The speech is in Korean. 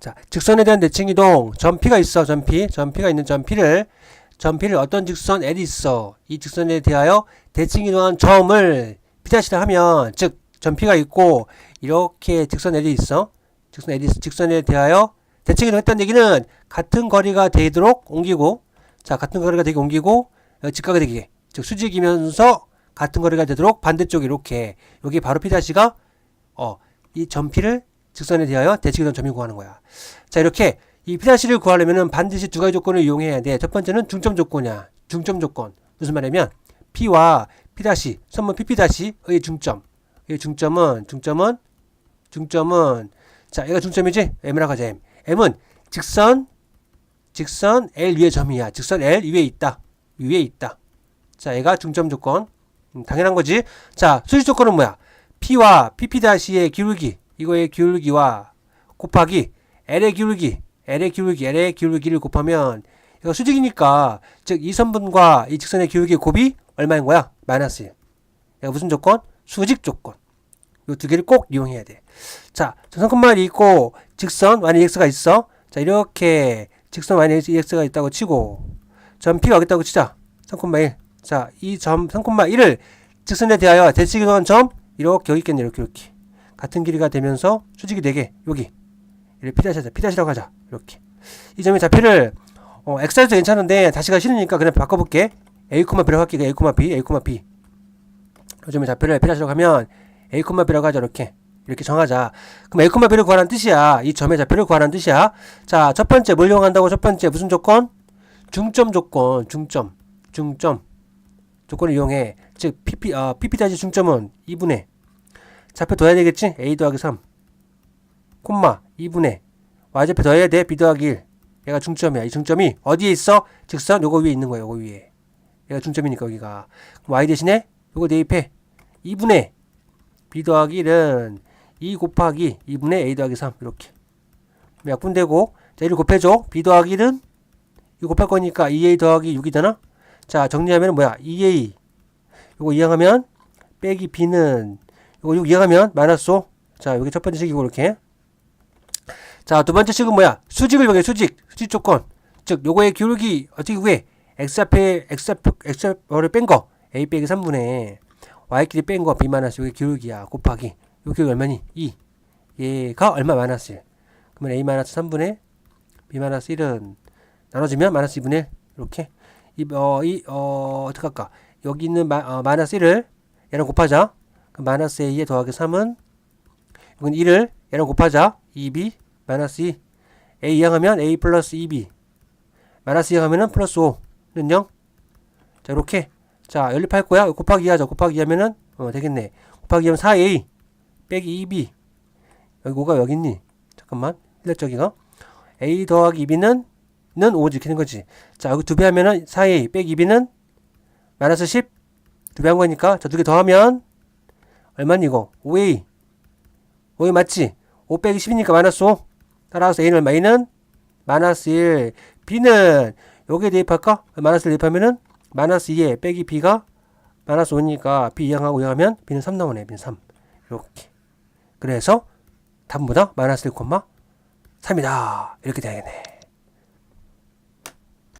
자, 직선에 대한 대칭 이동. 전피가 있어. 전피. 전피가 있는 전피를 전피를 어떤 직선 L이 있어. 이 직선에 대하여 대칭 이동한 점을 P'라 하면 즉 전피가 있고 이렇게 직선 L이 있어. 직선 L이 있어. 직선에 대하여 대칭 이동했다는 얘기는 같은 거리가 되도록 옮기고 자, 같은 거리가 되게 옮기고 어, 직각이 되게 즉 수직이면서 같은 거리가 되도록 반대쪽 이렇게 여기 바로 P'가 어, 이 전피를 직선에 대하여 대칭 이동 점이 구하는 거야. 자, 이렇게 이 P'를 구하려면은 반드시 두 가지 조건을 이용해야 돼. 첫 번째는 중점 조건이야. 중점 조건. 무슨 말이냐면 P와 P 다시 선문 PP 다시의 중점. 이 중점은 중점은 중점은 자, 얘가 중점이지? M이라고 하자. M. M은 직선 직선 L 위의 점이야. 직선 L 위에 있다. 위에 있다. 자, 얘가 중점 조건. 음, 당연한 거지. 자, 수직 조건은 뭐야? P와 PP 다시의 기울기. 이거의 기울기와 곱하기 L의 기울기. L의 기울기, L의 기울기를 곱하면 이거 수직이니까 즉 이 선분과 이 직선의 기울기의 곱이 얼마인 거야? 마이너스 1. 얘가 무슨 조건? 수직 조건. 이 두 개를 꼭 이용해야 돼. 자, 전선콤마이 있고 직선 y x가 있어. 자, 이렇게 직선 y x가 있다고 치고 점 P가 여기 있다고 치자. 3,1. 자, 이 점 3,1을 직선에 대하여 대칭이동한 점 이렇게 여기 있겠네. 이렇게 이렇게. 같은 길이가 되면서 수직이 되게 여기 이렇게 P 하자. P 라고 하자. 이렇게. 이 점의 좌표를 어, X에도 괜찮은데 다시가 싫으니까 그냥 바꿔볼게. A, B라고 할게. A, B, A, B. 이 점의 좌표를 P 라고 하면 A, B라고 하자. 이렇게. 이렇게 정하자. 그럼 A, B를 구하라는 뜻이야. 이 점의 좌표를 구하라는 뜻이야. 자, 첫 번째 뭘 이용한다고? 첫 번째 무슨 조건? 중점 조건. 중점. 중점. 조건을 이용해. 즉 PP 어, PP 다시 중점은 2분의 더해야 되겠지? A 더하기 3 콤마 2분의 y좌표 더해야 돼. B 더하기 1 얘가 중점이야. 이 중점이 어디에 있어? 직선 요거 위에 있는 거야 요거 위에. 얘가 중점이니까 여기가. y 대신에 요거 대입해. 2분의 b 더하기 1은 2 곱하기 2분의 a 더하기 3 이렇게. 약분되고 자 1을 곱해줘. B 더하기 1은 이거 곱할 거니까 2a 더하기 6이 되나? 자 정리하면 뭐야? 2a 요거 이항하면 빼기 b는 요거 6 이항하면? 마이너스 5. 자 여기 첫 번째 식이고 이렇게. 자 두 번째 식은 뭐야? 수직을 이용해 수직. 수직 조건. 즉 요거의 기울기 어떻게 구해 x 앞에 x 앞 x 앞을 뺀 거. A 빼기 3분의 y끼리 뺀 거 b 마이너스 요게 기울기야 곱하기. 요 기울기 얼마니? 2 얘가 얼마 마이너스 1 그러면 a 마이너스 3분의 b 마이너스 1은 나눠주면 마이너스 2분의 1 이렇게. 이, 어, 이, 어, 어떻게 할까? 여기 있는 마, 어, 마이너스 1을 얘랑 곱하자. 마이너스 a에 더하기 3은 이건 1을 얘랑 곱하자. 2b 마이너스 2 a 이항하면 a 플러스 2b 마이너스 이항하면은 플러스 5는 0. 자 이렇게 자 연립할 거야. 곱하기 2 하자. 곱하기 2 하면은 어 되겠네. 곱하기 하면 4a 빼기 2b 여기 5가 여기 있니? 잠깐만 일렉적이가 a 더하기 2b는 는 5 지키는 거지. 자, 여기 두 배 하면은 4a 빼기 2b는 마이너스 10. 두 배 한 거니까 저두개 더하면 얼마니 이거? 5a. 5a 맞지? 5 빼기 10이니까 마이너스 5. 따라서 a는 얼마? a는 마이너스 1. b는 여기에 대입할까? 마이너스 1 대입하면은 마이너스 2에 빼기 b가 마이너스 5니까 b 이항하고 이항하면 b는 3 나오네. b는 3. 이렇게. 그래서 답보다 마이너스 1, 3이다. 이렇게 돼야겠네.